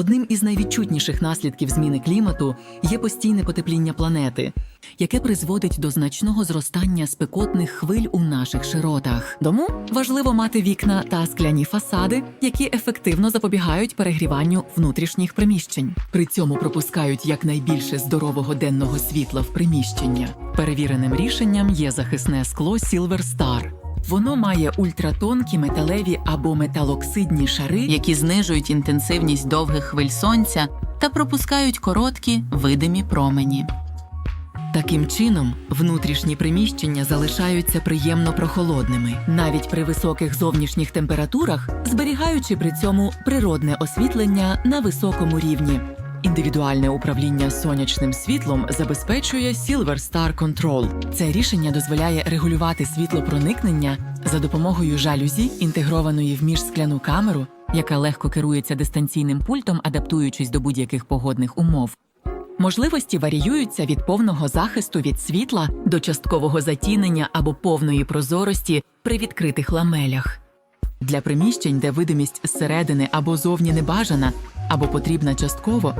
Одним із найвідчутніших наслідків зміни клімату є постійне потепління планети, яке призводить до значного зростання спекотних хвиль у наших широтах. Тому важливо мати вікна та скляні фасади, які ефективно запобігають перегріванню внутрішніх приміщень. При цьому пропускають якнайбільше здорового денного світла в приміщення. Перевіреним рішенням є захисне скло Silver Star. Воно має ультратонкі металеві або металоксидні шари, які знижують інтенсивність довгих хвиль сонця та пропускають короткі видимі промені. Таким чином, внутрішні приміщення залишаються приємно прохолодними, навіть при високих зовнішніх температурах, зберігаючи при цьому природне освітлення на високому рівні. Індивідуальне управління сонячним світлом забезпечує Silver Star Control. Це рішення дозволяє регулювати світлопроникнення за допомогою жалюзі, інтегрованої в міжскляну камеру, яка легко керується дистанційним пультом, адаптуючись до будь-яких погодних умов. Можливості варіюються від повного захисту від світла до часткового затінення або повної прозорості при відкритих ламелях. Для приміщень, де видимість зсередини або зовні не бажана, або потрібна частково,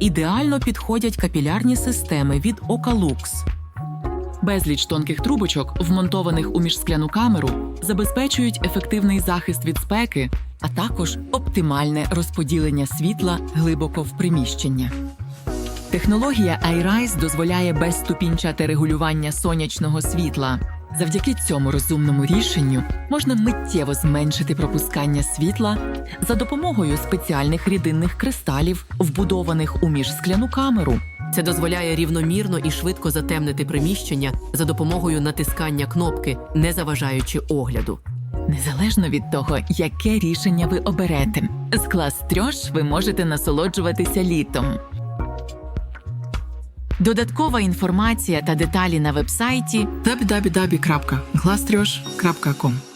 ідеально підходять капілярні системи від Ocalux. Безліч тонких трубочок, вмонтованих у міжскляну камеру, забезпечують ефективний захист від спеки, а також оптимальне розподілення світла глибоко в приміщення. Технологія iRise дозволяє безступінчате регулювання сонячного світла. Завдяки цьому розумному рішенню можна миттєво зменшити пропускання світла за допомогою спеціальних рідинних кристалів, вбудованих у міжскляну камеру. Це дозволяє рівномірно і швидко затемнити приміщення за допомогою натискання кнопки, не заважаючи огляду. Незалежно від того, яке рішення ви оберете, з клас трьош ви можете насолоджуватися літом. Додаткова інформація та деталі на вебсайті www.glastriosh.com